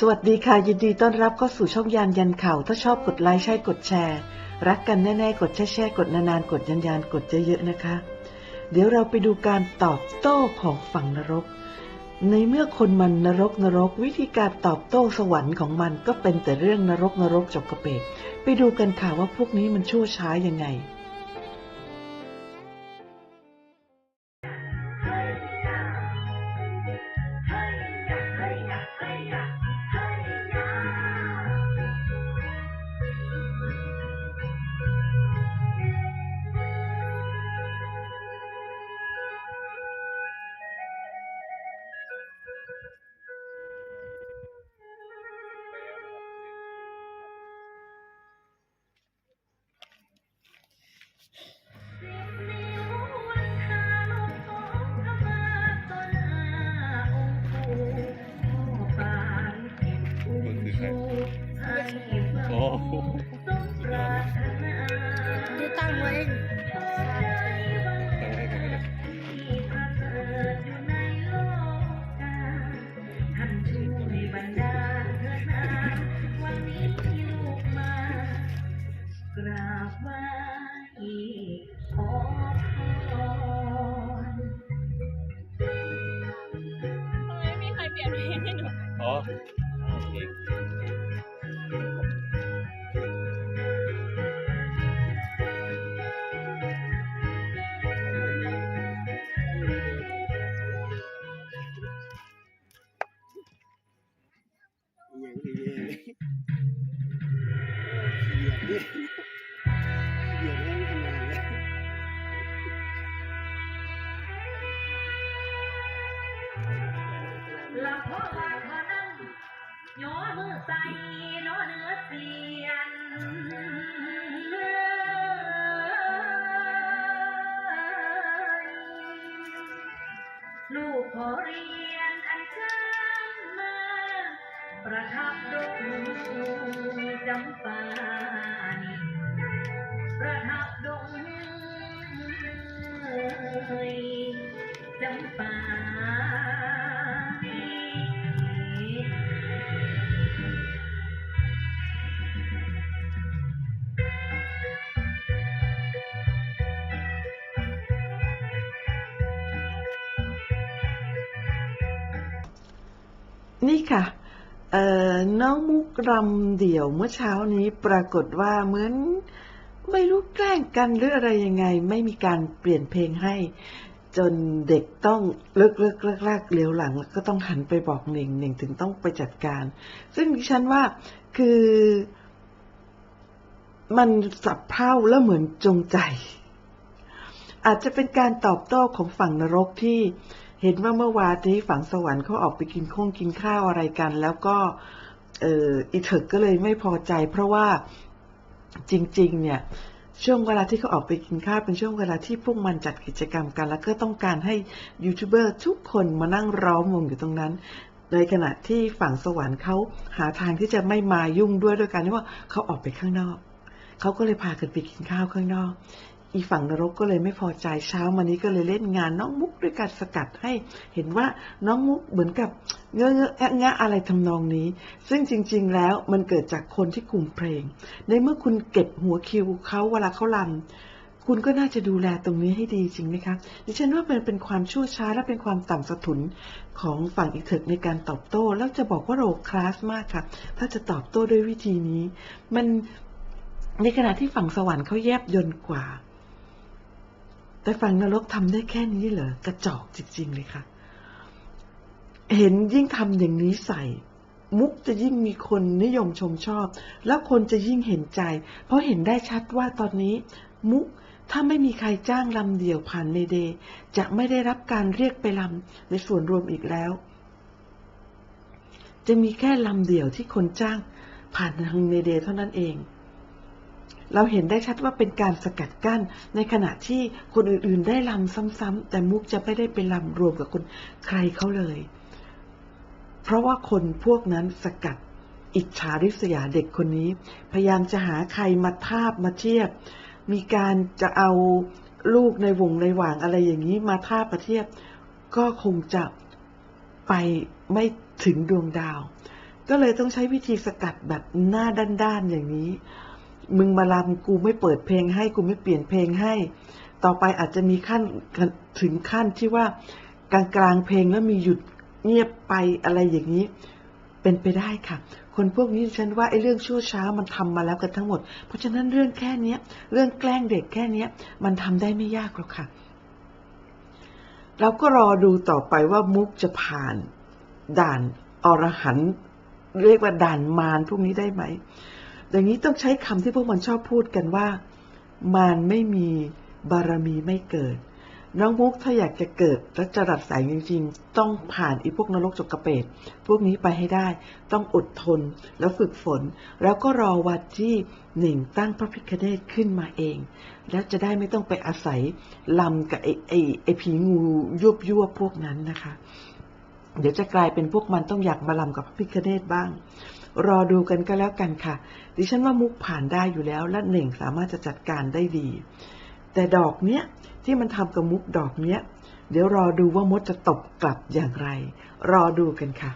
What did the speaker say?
สวัสดีค่ะ ยินดีต้อนรับเข้าสู่ช่องยานยันข่าว ถ้าชอบกดไลค์ใช่กดแชร์ รักกันแน่ๆ กดแช่แช่ๆกดนานๆ กดยันยันกดเยอะๆนะคะ เดี๋ยวเราไปดูการตอบโต้ของฝั่งนรก ในเมื่อคนมันนรกนรก วิธีการตอบโต้สวรรค์ของมันก็เป็นแต่เรื่องนรกนรกจบกระเปดไปดูกันค่ะว่าพวกนี้มันชั่วช้ายังไง อย่างนี้เองเขียนเขียนให้ขนาดนี้หลับพ่อหลับพนั่งย้อมือใส่น้อเนื้อเสียนลูกขอเรียน ประทับดงจำปานิประทับดงจำปานี่ค่ะ น้องมุกรำเดี่ยวเมื่อเช้านี้ปรากฏว่าเหมือนไม่รู้แกล้งกันหรืออะไรยังไง ไม่มีการเปลี่ยนเพลงให้ จนเด็กต้องเลิกเลิกเลิกเลากเลี้ยวหลังแล้วก็ต้องหันไปบอกหนึ่งหนึ่งถึงต้องไปจัดการ ซึ่งดิฉันว่าคือ มันสับเพร่าแล้วเหมือนจงใจ อาจจะเป็นการตอบโต้ของฝั่งนรกที่ เห็นว่าเมื่อวานนี้ฝั่งสวรรค์เขาออกไปกินข้งกินข้าวอะไรกัน แล้วก็เอออีเถิกก็เลยไม่พอใจ เพราะว่าจริง ๆ เนี่ยช่วงเวลาที่เขาออกไปกินข้าวเป็นช่วงเวลาที่พวกมันจัดกิจกรรมกัน แล้วก็ต้องการให้ยูทูบเบอร์ทุกคนมานั่งร้อมวงอยู่ตรงนั้นในขณะที่ฝั่งสวรรค์เขาหาทางที่จะไม่มายุ่งด้วยด้วยการที่ว่าเขาออกไปข้างนอก เขาก็เลยพากันไปกินข้าวข้างนอก อีฝั่งนรกก็เลยไม่พอใจเช้ามานี้ก็เลยเล่นงานน้องมุกด้วยการสกัดให้เห็นว่าน้องมุกเหมือนกับเงอะเงอะแอแงะอะไรทำนองนี้ ซึ่งจริง ๆ แล้วมันเกิดจากคนที่คุมเพลง ในเมื่อคุณเก็บหัวคิวเขาเวลาเขาลำคุณก็น่าจะดูแลตรงนี้ให้ดีจริงไหมคะ ดิฉันว่ามันเป็นความชั่วช้าและเป็นความต่ำสะทุนของฝั่งอีเถิกในการตอบโต้ แล้วจะบอกว่าโรคลาสมากค่ะ ถ้าจะตอบโต้ด้วยวิธีนี้ มันในขณะที่ฝั่งสวรรค์เขาแยบยนต์กว่า แต่ฝั่งนรกทำได้แค่นี้เหรอกระจอกจริง ๆ เลยค่ะ เห็นยิ่งทำอย่างนี้ใส่ มุกจะยิ่งมีคนนิยมชมชอบ แล้วคนจะยิ่งเห็นใจ เพราะเห็นได้ชัดว่าตอนนี้ มุกถ้าไม่มีใครจ้างลำเดี่ยวผ่านเมเด จะไม่ได้รับการเรียกไปลำในส่วนรวมอีกแล้ว จะมีแค่ลำเดี่ยวที่คนจ้างผ่านทางเมเดเท่านั้นเอง เราเห็นได้ชัดว่าเป็นการสกัดกั้น ในขณะที่คนอื่นๆ ได้ลำซ้ำๆ แต่มุกจะไม่ได้ไปลำรวมกับคนใครเขาเลย เพราะว่าคนพวกนั้นสกัดอิจฉาริษยาเด็กคนนี้ พยายามจะหาใครมาทาบมาเทียบ มีการจะเอาลูกในวงในหว่างอะไรอย่างนี้มาทาบมาเทียบ ก็คงจะไปไม่ถึงดวงดาว ก็เลยต้องใช้วิธีสกัดแบบหน้าด้านๆอย่างนี้ มึงมาลำกูไม่เปิดเพลงให้กูไม่เปลี่ยนเพลงให้ ต่อไปอาจจะมีขั้นถึงขั้นที่ว่ากลางกลางๆเพลงแล้วมีหยุดเงียบไปอะไรอย่างนี้ เป็นไปได้ค่ะ คนพวกนี้ฉันว่าไอ้เรื่องชั่วช้ามันทำมาแล้วกันทั้งหมด เพราะฉะนั้นเรื่องแค่เนี้ย เรื่องแกล้งเด็กแค่เนี้ย มันทำได้ไม่ยากหรอกค่ะ เราก็รอดูต่อไปว่ามุกจะผ่านด่านอรหันต์เรียกว่าด่านมารพวกนี้ได้ไหม อย่างนี้ต้องใช้คำที่พวกมันชอบพูดกันว่า มารไม่มีบารมีไม่เกิด น้องมุกถ้าอยากจะเกิดและจะรัดสายจริงๆ ต้องผ่านอีพวกนรกจกกระเปดพวกนี้ไปให้ได้ ต้องอดทนแล้วฝึกฝน แล้วก็รอวันที่หนึ่งตั้งพระพิคเนตขึ้นมาเอง แล้วจะได้ไม่ต้องไปอาศัยลำกับไอ้ไอ้ไอ้ผีงูยุบยวพวกนั้นนะคะ เดี๋ยวจะกลายเป็นพวกมันต้องอยากมาลำกับพระพิคเนตบ้าง รอดูกันก็แล้วกันค่ะ ดิฉันว่ามุกผ่านได้อยู่แล้ว และหนึ่งสามารถจะจัดการได้ดี แต่ดอกเนี้ยที่มันทำกับมุกดอกเนี้ย เดี๋ยวรอดูว่ามดจะตบกลับอย่างไร รอดูกันค่ะ